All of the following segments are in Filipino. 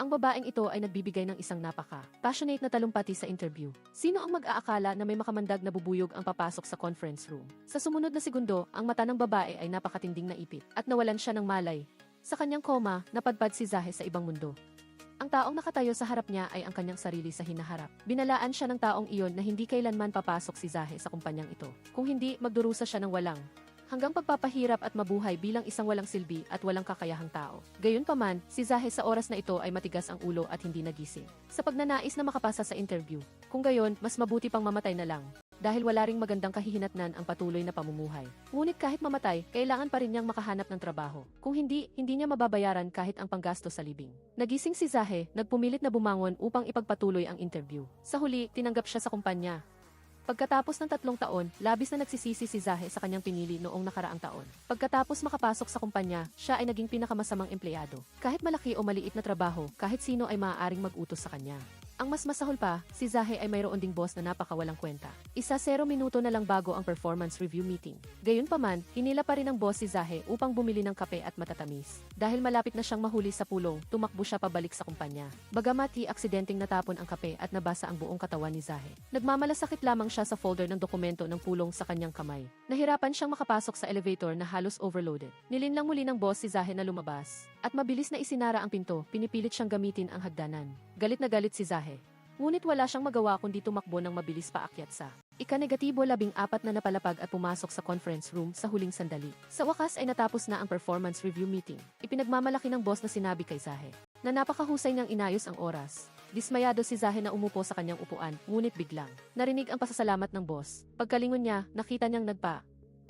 Ang babaeng ito ay nagbibigay ng isang napaka passionate na talumpati sa interview. Sino ang mag-aakala na may makamandag na bubuyog ang papasok sa conference room? Sa sumunod na segundo, ang mata ng babae ay napakatinding naipit at nawalan siya ng malay. Sa kanyang koma, napadpad si Zahe sa ibang mundo. Ang taong nakatayo sa harap niya ay ang kanyang sarili sa hinaharap. Binalaan siya ng taong iyon na hindi kailanman papasok si Zahe sa kumpanyang ito. Kung hindi, magdurusa siya ng walang hanggang pagpapahirap at mabuhay bilang isang walang silbi at walang kakayahang tao. Gayunpaman, si Zahe sa oras na ito ay matigas ang ulo at hindi nagising. Sa pagnanais na makapasa sa interview, kung gayon, mas mabuti pang mamatay na lang. Dahil wala ring magandang kahihinatnan ang patuloy na pamumuhay. Ngunit kahit mamatay, kailangan pa rin niyang makahanap ng trabaho. Kung hindi, hindi niya mababayaran kahit ang panggasto sa libing. Nagising si Zahe, nagpumilit na bumangon upang ipagpatuloy ang interview. Sa huli, tinanggap siya sa kumpanya. Pagkatapos ng tatlong taon, labis na nagsisisi si Zahe sa kanyang pinili noong nakaraang taon. Pagkatapos makapasok sa kumpanya, siya ay naging pinakamasamang empleyado. Kahit malaki o maliit na trabaho, kahit sino ay maaaring mag-utos sa kanya. Ang mas masahol pa, si Zahe ay mayroon ding boss na napakawalang kwenta. Isa 0 minuto na lang bago ang performance review meeting. Gayunpaman, hinila pa rin ng boss si Zahe upang bumili ng kape at matatamis. Dahil malapit na siyang mahuli sa pulong, tumakbo siya pabalik sa kumpanya. Bagamat hi aksidenteng natapon ang kape at nabasa ang buong katawan ni Zahe. Nagmamalasakit lamang siya sa folder ng dokumento ng pulong sa kanyang kamay. Nahirapan siyang makapasok sa elevator na halos overloaded. Nilinlang muli ng boss si Zahe na lumabas. At mabilis na isinara ang pinto, pinipilit siyang gamitin ang hagdanan. Galit na galit si Zahe. Ngunit wala siyang magawa kundi tumakbo ng mabilis paakyat sa Ika-negatibo labing apat na napalapag at pumasok sa conference room sa huling sandali. Sa wakas ay natapos na ang performance review meeting. Ipinagmamalaki ng boss na sinabi kay Zahe na napakahusay niyang inayos ang oras. Dismayado si Zahe na umupo sa kanyang upuan, ngunit biglang. Narinig ang pasasalamat ng boss. Pagkalingon niya, nakita niyang nagpa.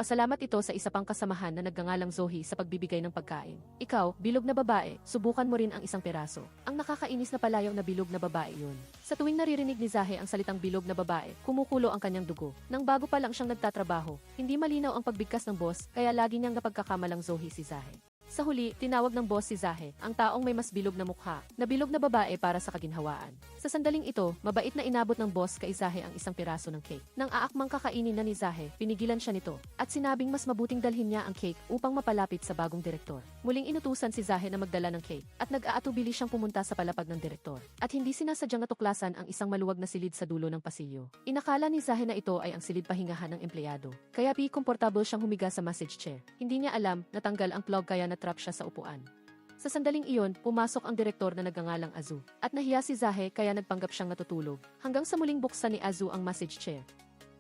Pasalamat ito sa isa pang kasamahan na nagngangalang Zoe sa pagbibigay ng pagkain. Ikaw, bilog na babae, subukan mo rin ang isang peraso. Ang nakakainis na palayaw na bilog na babae yun. Sa tuwing naririnig ni Zahe ang salitang bilog na babae, kumukulo ang kanyang dugo. Nang bago pa lang siyang nagtatrabaho, hindi malinaw ang pagbigkas ng boss, kaya lagi niyang napagkakamalang Zoe si Zahe. Sa huli, tinawag ng boss si Zahe, ang taong may mas bilog na mukha, na bilog na babae para sa kaginhawaan. Sa sandaling ito, mabait na inabot ng boss kay Zahe ang isang piraso ng cake. Nang aakmang kakainin na ni Zahe, pinigilan siya nito, at sinabing mas mabuting dalhin niya ang cake upang mapalapit sa bagong direktor. Muling inutusan si Zahe na magdala ng cake, at nag-aatubili siyang pumunta sa palapag ng direktor. At hindi sinasadyang natuklasan ang isang maluwag na silid sa dulo ng pasilyo. Inakala ni Zahe na ito ay ang silid pahingahan ng empleyado. Kaya pi komportable siyang humiga sa message chair. Hindi niya alam, natanggal ang plug kaya natrap siya sa upuan. Sa sandaling iyon, pumasok ang direktor na nagngangalang Azu. At nahiya si Zahe kaya nagpanggap siyang natutulog. Hanggang sa muling buksan ni Azu ang message chair.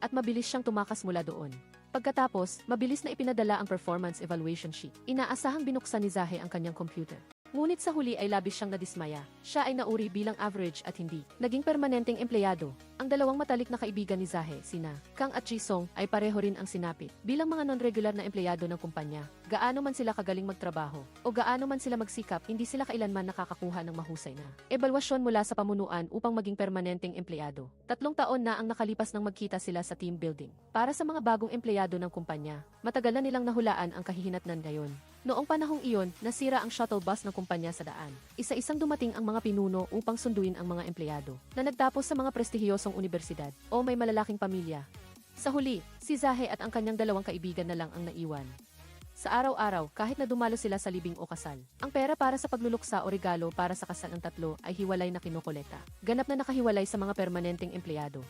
At mabilis siyang tumakas mula doon. Pagkatapos, mabilis na ipinadala ang performance evaluation sheet. Inaasahang binuksan ni Zahe ang kanyang computer. Ngunit sa huli ay labis siyang nadismaya. Siya ay nauri bilang average at hindi. Naging permanenteng empleyado. Ang dalawang matalik na kaibigan ni Zahe, sina Kang at Jisong, ay pareho rin ang sinapit. Bilang mga non-regular na empleyado ng kumpanya, gaano man sila kagaling magtrabaho, o gaano man sila magsikap, hindi sila kailanman nakakakuha ng mahusay na ebalwasyon mula sa pamunuan upang maging permanenteng empleyado. Tatlong taon na ang nakalipas nang magkita sila sa team building. Para sa mga bagong empleyado ng kumpanya, matagal na nilang nahulaan ang kahihinatnan ngayon. Noong panahong iyon, nasira ang shuttle bus ng kumpanya sa daan. Isa-isang dumating ang mga pinuno upang sunduin ang mga empleyado na nagtapos sa mga prestihiyosong universidad o may malalaking pamilya. Sa huli, si Zahe at ang kanyang dalawang kaibigan na lang ang naiwan. Sa araw-araw, kahit na dumalo sila sa libing o kasal, ang pera para sa pagluluksa o regalo para sa kasal ng tatlo ay hiwalay na kinokolekta. Ganap na nakahiwalay sa mga permanenteng empleyado.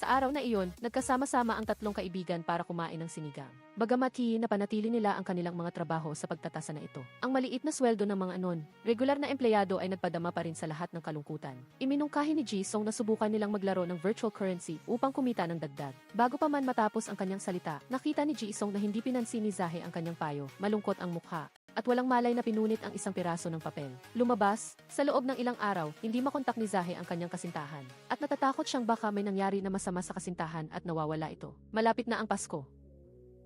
Sa araw na iyon, nagkasama-sama ang tatlong kaibigan para kumain ng sinigang. Bagamat hi, napanatili nila ang kanilang mga trabaho sa pagtatasa na ito. Ang maliit na sweldo ng mga anon, regular na empleyado ay nagpadama pa rin sa lahat ng kalungkutan. Iminungkahi ni Jisong na subukan nilang maglaro ng virtual currency upang kumita ng dagdag. Bago pa man matapos ang kanyang salita, nakita ni Jisong na hindi pinansin ni Zahe ang kanyang payo, malungkot ang mukha, at walang malay na pinunit ang isang piraso ng papel. Lumabas, sa loob ng ilang araw, hindi makontak ni Zahe ang kanyang kasintahan. At natatakot siyang baka may nangyari na masama sa kasintahan at nawawala ito. Malapit na ang Pasko.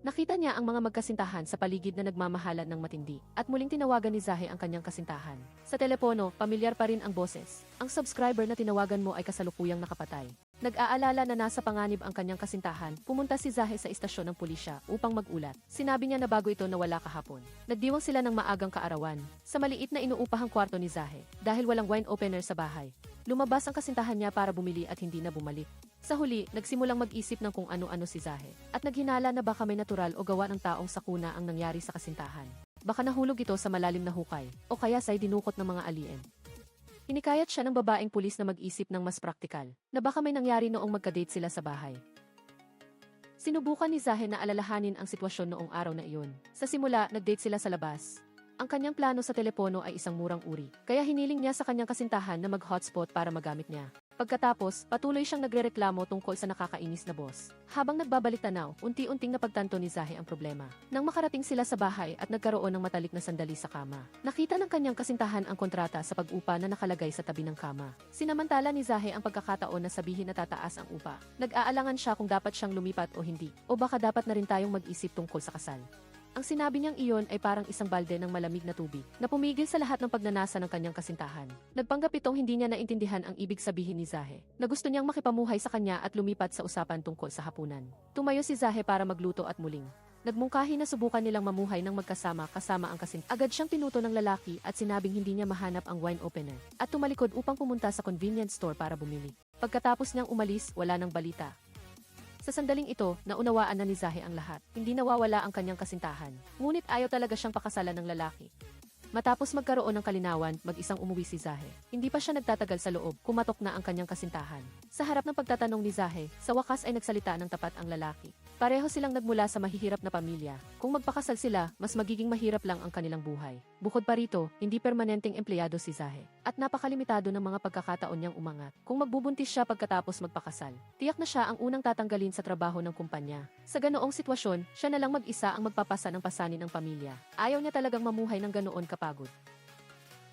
Nakita niya ang mga magkasintahan sa paligid na nagmamahalan ng matindi, at muling tinawagan ni Zahe ang kanyang kasintahan. Sa telepono, pamilyar pa rin ang boses. Ang subscriber na tinawagan mo ay kasalukuyang nakapatay. Nag-aalala na nasa panganib ang kanyang kasintahan, pumunta si Zahe sa istasyon ng pulisya upang magulat. Sinabi niya na bago ito nawala kahapon. Nagdiwang sila ng maagang kaarawan, sa maliit na inuupahang kwarto ni Zahe, dahil walang wine opener sa bahay. Lumabas ang kasintahan niya para bumili at hindi na bumalik. Sa huli, nagsimulang mag-isip ng kung ano-ano si Zahe. At naghinala na baka may natural o gawa ng taong sakuna ang nangyari sa kasintahan. Baka nahulog ito sa malalim na hukay, o kaya sa'y dinukot ng mga alien. Hinikayat siya ng babaeng pulis na mag-isip ng mas praktikal, na baka may nangyari noong magka-date sila sa bahay. Sinubukan ni Zahe na alalahanin ang sitwasyon noong araw na iyon. Sa simula, nag-date sila sa labas. Ang kanyang plano sa telepono ay isang murang uri, kaya hiniling niya sa kanyang kasintahan na mag-hotspot para magamit niya. Pagkatapos, patuloy siyang nagrereklamo tungkol sa nakakainis na boss. Habang nagbabalik tanaw, unti-unting napagtanto ni Zahe ang problema. Nang makarating sila sa bahay at nagkaroon ng matalik na sandali sa kama, nakita ng kanyang kasintahan ang kontrata sa pag-upa na nakalagay sa tabi ng kama. Sinamantala ni Zahe ang pagkakataon na sabihin na tataas ang upa. Nag-aalangan siya kung dapat siyang lumipat o hindi, o baka dapat na rin tayong mag-isip tungkol sa kasal. Ang sinabi niyang iyon ay parang isang balde ng malamig na tubig na pumigil sa lahat ng pagnanasa ng kanyang kasintahan. Nagpanggap itong hindi niya naintindihan ang ibig sabihin ni Zahe, na gusto niyang makipamuhay sa kanya at lumipat sa usapan tungkol sa hapunan. Tumayo si Zahe para magluto at muling. Nagmungkahi na subukan nilang mamuhay ng magkasama kasama ang kasin. Agad siyang pinuto ng lalaki at sinabing hindi niya mahanap ang wine opener at tumalikod upang pumunta sa convenience store para bumili. Pagkatapos niyang umalis, wala nang balita. Sa sandaling ito, naunawaan na ni Zahe ang lahat. Hindi nawawala ang kanyang kasintahan. Ngunit ayaw talaga siyang pakasalan ng lalaki. Matapos magkaroon ng kalinawan, mag-isang umuwi si Zahe. Hindi pa siya nagtatagal sa loob, kumatok na ang kanyang kasintahan. Sa harap ng pagtatanong ni Zahe, sa wakas ay nagsalita ng tapat ang lalaki. Pareho silang nagmula sa mahihirap na pamilya. Kung magpakasal sila, mas magiging mahirap lang ang kanilang buhay. Bukod pa rito, hindi permanenteng empleyado si Zahe. At napakalimitado ng mga pagkakataon niyang umangat. Kung magbubuntis siya pagkatapos magpakasal, tiyak na siya ang unang tatanggalin sa trabaho ng kumpanya. Sa ganoong sitwasyon, siya na lang mag-isa ang magpapasa ng pasanin ng pamilya. Ayaw niya talagang mamuhay ng ganoon kapagod.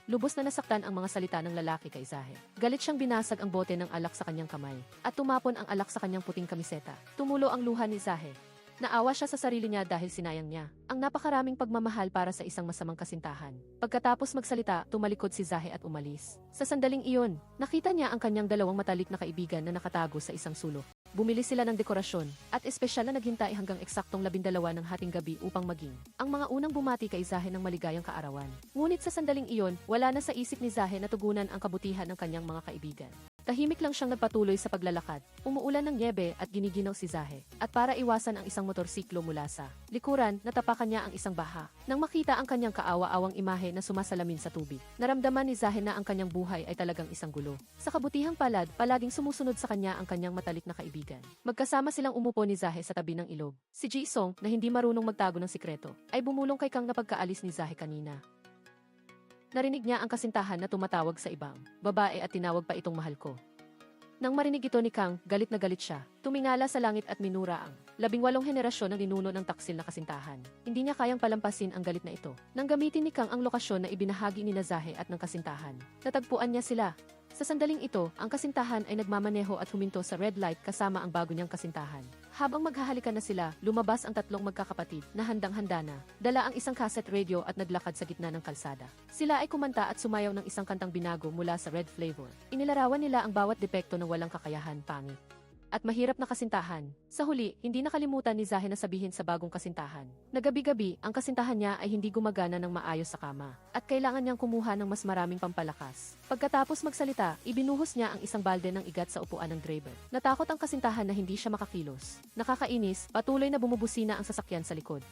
Lubos na nasaktan ang mga salita ng lalaki kay Zahe. Galit siyang binasag ang bote ng alak sa kanyang kamay at tumapon ang alak sa kanyang puting kamiseta. Tumulo ang luha ni Zahe. Naawa siya sa sarili niya dahil sinayang niya ang napakaraming pagmamahal para sa isang masamang kasintahan. Pagkatapos magsalita, tumalikod si Zahe at umalis. Sa sandaling iyon, nakita niya ang kanyang dalawang matalik na kaibigan na nakatago sa isang sulok. Bumili sila ng dekorasyon at espesyal na naghintay hanggang eksaktong labindalawa ng hating gabi upang maging ang mga unang bumati kay Zahe ng maligayang kaarawan. Ngunit sa sandaling iyon, wala na sa isip ni Zahe na tugunan ang kabutihan ng kanyang mga kaibigan. Tahimik lang siyang nagpatuloy sa paglalakad. Umuulan ng niebe at giniginaw si Zahe. At para iwasan ang isang motorsiklo mula sa likuran, natapakan niya ang isang baha. Nang makita ang kanyang kaawa-awang imahe na sumasalamin sa tubig, naramdaman ni Zahe na ang kanyang buhay ay talagang isang gulo. Sa kabutihang palad, palaging sumusunod sa kanya ang kanyang matalik na kaibigan. Magkasama silang umupo ni Zahe sa tabi ng ilog. Si Jisong, na hindi marunong magtago ng sikreto, ay bumulong kay Kang na pagkaalis ni Zahe kanina. Narinig niya ang kasintahan na tumatawag sa ibang babae at tinawag pa itong mahal ko. Nang marinig ito ni Kang, galit na galit siya. Tumingala sa langit at minura ang labing walong henerasyon ng ninuno ng taksil na kasintahan. Hindi niya kayang palampasin ang galit na ito. Nang gamitin ni Kang ang lokasyon na ibinahagi ni Nazahe at ng kasintahan, natagpuan niya sila. Sa sandaling ito, ang kasintahan ay nagmamaneho at huminto sa red light kasama ang bago niyang kasintahan. Habang maghahalikan na sila, lumabas ang tatlong magkakapatid na handang-handa na. Dala ang isang cassette radio at naglakad sa gitna ng kalsada. Sila ay kumanta at sumayaw ng isang kantang binago mula sa red flavor. Inilarawan nila ang bawat depekto ng walang kakayahan pangit at mahirap na kasintahan. Sa huli, hindi nakalimutan ni Zahe na sabihin sa bagong kasintahan. Nagabi-gabi, ang kasintahan niya ay hindi gumagana ng maayos sa kama at kailangan niyang kumuha ng mas maraming pampalakas. Pagkatapos magsalita, ibinuhos niya ang isang balde ng igat sa upuan ng driver. Natakot ang kasintahan na hindi siya makakilos. Nakakainis, patuloy na bumubusina ang sasakyan sa likod.